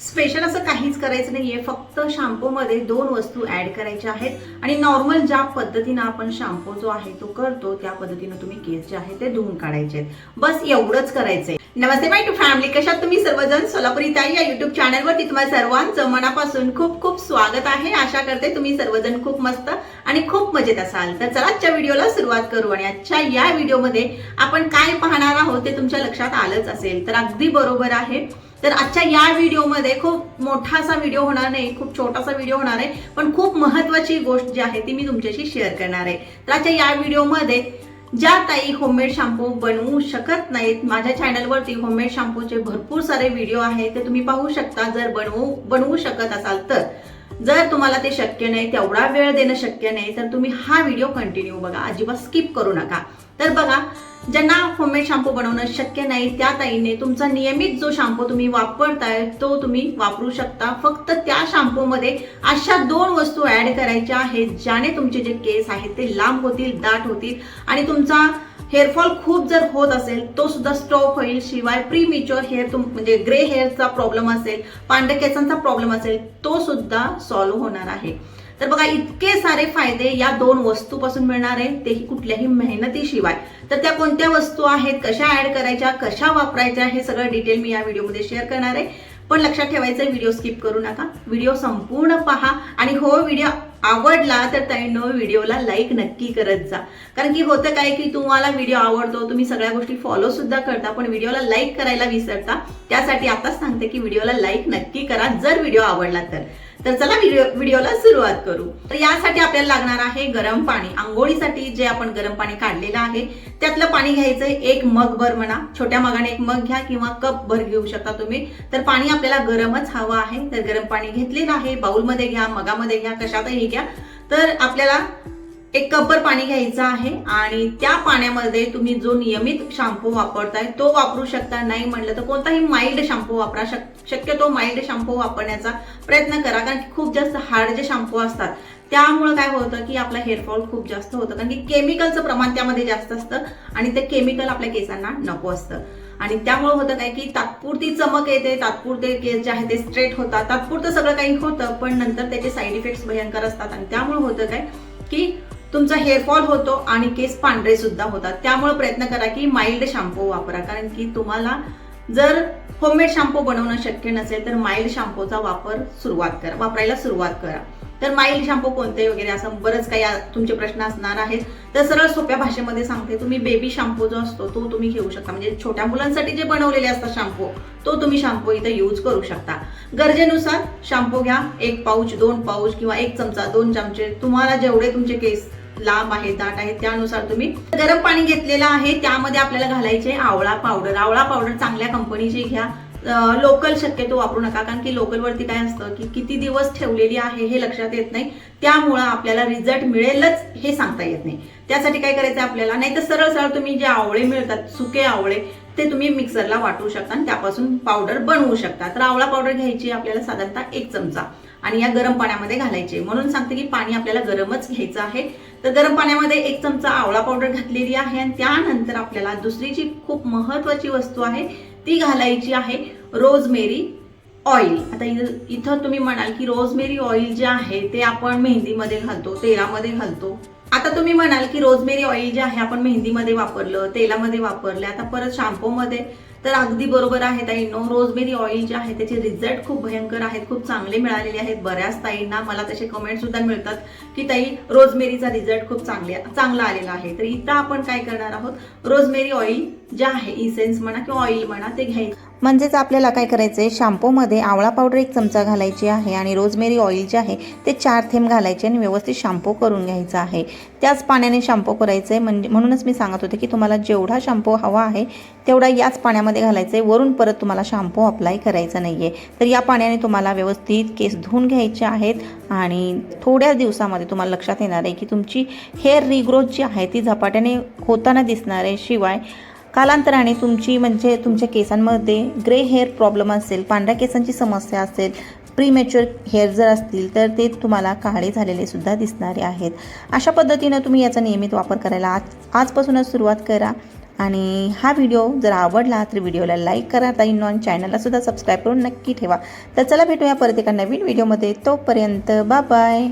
Special असं काहीच करायचं नाहीये. फक्त शॅम्पूमध्ये दोन वस्तू ऍड करायच्या आहेत. आणि नॉर्मल ज्या पद्धतीनं आपण शॅम्पू जो आहे तो करतो त्या पद्धतीनं तुम्ही केस जे आहे ते धुवून काढायचे आहेत. बस एवढंच करायचंय. नमस्ते माय टू फॅमिली कशात तुम्ही सर्वजण? सोलापुरी ताई या युट्यूब चॅनलवरती तुम्हाला सर्वांचं मनापासून खूप खूप स्वागत आहे. आशा करते तुम्ही सर्वजण खूप मस्त आणि खूप मजेत असाल. तर चला आजच्या व्हिडिओला सुरुवात करू आणि आजच्या या व्हिडिओमध्ये आपण काय पाहणार आहोत ते तुमच्या लक्षात आलंच असेल. तर अगदी बरोबर आहे. तर आजच्या या व्हिडिओमध्ये खूप मोठासा व्हिडिओ होणार नाही खूप छोटासा व्हिडिओ होणार आहे पण खूप महत्वाची गोष्ट जी आहे ती मी तुमच्याशी शेअर करणार आहे. तर आजच्या या व्हिडिओमध्ये ज्या ताई होममेड शॅम्पू बनवू शकत नाहीत माझ्या चॅनलवरती होममेड शॅम्पूचे भरपूर सारे व्हिडिओ आहेत ते तुम्ही पाहू शकता. जर बनवू बनवू शकत असाल तर. जर तुम्हाला ते शक्य नाही तेवढा वेळ देणं शक्य नाही तर तुम्ही हा व्हिडिओ कंटिन्यू बघा. अजिबात स्किप करू नका. तर बघा ज्यांना होममेड शॅम्पू बनवणं शक्य नाही त्या ताईने तुमचा नियमित जो शॅम्पू तुम्ही वापरताय तो तुम्ही वापरू शकता. फक्त त्या शॅम्पूमध्ये अशा दोन वस्तू ऍड करायच्या आहेत ज्याने तुमचे जे केस आहेत ते लांब होतील दाट होतील आणि तुमचा हेअरफॉल खूप जर होत असेल तो सुद्धा स्टॉप होईल. शिवाय प्री मिच्युअर हेअर तुम म्हणजे ग्रे हेअरचा प्रॉब्लेम असेल पांढऱ्या केसांचा प्रॉब्लेम असेल तो सुद्धा सॉल्व्ह होणार आहे. तर बघा इतके सारे फायदे या दोन वस्तूपासून मिळणार आहे तेही कुठल्याही मेहनतीशिवाय. तर त्या कोणत्या वस्तू आहेत कशा ऍड करायच्या कशा वापरायच्या हे सगळं डिटेल मी या व्हिडिओमध्ये शेअर करणार आहे. पण लक्षात ठेवायचं व्हिडिओ स्किप करू नका. व्हिडिओ संपूर्ण पहा आणि हो व्हिडिओ आवडला तर ताईंनो व्हिडिओला लाईक नक्की करत जा. कारण की होतं काय की तुम्हाला व्हिडिओ आवडतो तुम्ही सगळ्या गोष्टी फॉलो सुद्धा करता पण व्हिडिओला लाईक करायला विसरता. त्यासाठी आताच सांगते की व्हिडिओला लाईक नक्की करा जर व्हिडिओ आवडला तर. तर चला व्हिडिओ व्हिडिओला सुरुवात करू. तर यासाठी आपल्याला लागणार आहे गरम पाणी. आंघोळीसाठी जे आपण गरम पाणी काढलेलं आहे त्यातलं पाणी घ्यायचं एक मग भर म्हणा. छोट्या मगाने एक मग घ्या किंवा कप भर घेऊ शकता तुम्ही. तर पाणी आपल्याला गरमच हवं आहे. तर गरम पाणी घेतलेलं आहे. बाउलमध्ये घ्या मगामध्ये घ्या कशातही घ्या. तर आपल्याला एक कपर पाणी घ्यायचं आहे आणि त्या पाण्यामध्ये तुम्ही जो नियमित शॅम्पू वापरताय तो वापरू शकता. नाही म्हणलं तर कोणताही माइल्ड शॅम्पू वापरा. शक शक्यतो माइल्ड शॅम्पू वापरण्याचा प्रयत्न करा. कारण की खूप जास्त हार्ड जे शॅम्पू असतात त्यामुळं काय होतं की आपला हेअरफॉल खूप जास्त होतं. कारण की केमिकलचं प्रमाण त्यामध्ये जास्त असतं आणि ते केमिकल आपल्या केसांना नको असतं. आणि त्यामुळे होतं काय की तात्पुरती चमक येते तात्पुरते केस जे आहे ते स्ट्रेट होतात. तात्पुरतं सगळं काही होतं पण नंतर त्याचे साईड इफेक्ट्स भयंकर असतात. आणि त्यामुळे होतं काय की तुमचा हेअरफॉल होतो आणि केस पांढरे सुद्धा होतात. त्यामुळे प्रयत्न करा की माइल्ड शॅम्पू वापरा. कारण की तुम्हाला जर होममेड शॅम्पू बनवणं शक्य नसेल तर माइल्ड शॅम्पूचा वापर सुरुवात करा. वापरायला सुरुवात करा. तर माइल्ड शॅम्पू कोणते वगैरे असं बरंच काही तुमचे प्रश्न असणार आहेत. तर सरळ सोप्या भाषेमध्ये सांगते तुम्ही बेबी शॅम्पू जो असतो तो तुम्ही घेऊ शकता. म्हणजे छोट्या मुलांसाठी जे बनवलेले असतात शॅम्पू तो तुम्ही शॅम्पू इथं यूज करू शकता. गरजेनुसार शॅम्पू घ्या. एक पाऊच दोन पाऊच किंवा एक चमचा दोन चमचे. तुम्हाला जेवढे तुमचे केस लांब आहे दाट आहे त्यानुसार तुम्ही गरम पाणी घेतलेलं आहे त्यामध्ये आपल्याला घालायचे आवळा पावडर आवळा पावडर चांगल्या कंपनीची घ्या. लोकल शक्यतो वापरू नका कारण की लोकल वरती काय असतं की किती दिवस ठेवलेली आहे हे लक्षात येत नाही. त्यामुळं आपल्याला रिझल्ट मिळेलच हे सांगता येत नाही. त्यासाठी काय करायचं आपल्याला? नाही तर सरळ सरळ तुम्ही जे आवळे मिळतात सुके आवळे ते तुम्ही मिक्सरला वाटू शकता आणि त्यापासून पावडर बनवू शकता. तर आवळा पावडर घ्यायची आपल्याला साधारणतः एक चमचा. आणि या गरम पाण्यामध्ये घालायचे. म्हणून सांगते की पाणी आपल्याला गरमच घ्यायचं आहे. तर गरम पाण्यामध्ये एक चमचा आवळा पावडर घातलेली आहे आणि त्यानंतर आपल्याला दुसरी जी खूप महत्वाची वस्तू आहे ती घालायची आहे रोजमेरी ऑइल. आता इथं तुम्ही म्हणाल की रोजमेरी ऑइल जे आहे ते आपण मेहंदीमध्ये घालतो तेलामध्ये घालतो. आता तुम्ही म्हणाल की रोजमेरी ऑइल जे आहे आपण मेहंदीमध्ये वापरलं तेलामध्ये वापरलं आता परत शॅम्पूमध्ये तर अगदी बरोबर आहे ताईंनो रोजमेरी ऑइल जे आहे त्याचे रिझल्ट खूप भयंकर आहेत खूप चांगले मिळालेले आहेत बऱ्याच ताईंना. मला तसे कमेंट सुद्धा मिळतात की ताई रोजमेरीचा रिझल्ट खूप चांगले चांगला आलेला आहे. तर इथं आपण काय करणार आहोत? रोजमेरी ऑइल जे आहे इसेन्स म्हणा किंवा ऑइल म्हणा ते घ्यायचं. म्हणजेच आपल्याला काय करायचं आहे शॅम्पूमध्ये आवळा पावडर एक चमचा घालायची आहे आणि रोजमेरी ऑइल जे आहे ते चार थेंब घालायचे आणि व्यवस्थित शॅम्पू करून घ्यायचा आहे. त्याच पाण्याने शॅम्पू करायचं आहे म्हणजे म्हणूनच मी सांगत होते की तुम्हाला जेवढा शॅम्पू हवा आहे तेवढा याच पाण्यामध्ये घालायचं आहे वरून परत तुम्हाला शॅम्पू अप्लाय करायचा नाही आहे तर या पाण्याने तुम्हाला व्यवस्थित केस धुवून घ्यायचे आहेत आणि थोड्या दिवसामध्ये तुम्हाला लक्षात येणार आहे की तुमची हेअर रिग्रोथ जी आहे ती झपाट्याने होताना दिसणार आहे. शिवाय कालांतराने तुमची म्हणजे तुमच्या केसांमध्ये ग्रे हेअर प्रॉब्लेम असेल पांढऱ्या केसांची समस्या असेल प्रीमॅच्युअर हेअर जर असतील तर ते तुम्हाला काळे झालेले सुद्धा दिसणारे आहेत. अशा पद्धतीनं तुम्ही याचा नियमित वापर करायला आज आजपासूनच सुरुवात करा. आणि हा व्हिडिओ जर आवडला तर व्हिडिओला लाईक करा ताई. नॉन चॅनललासुद्धा सबस्क्राईब करून नक्की ठेवा. तर चला भेटूया परत एका नवीन व्हिडिओमध्ये. तोपर्यंत बाय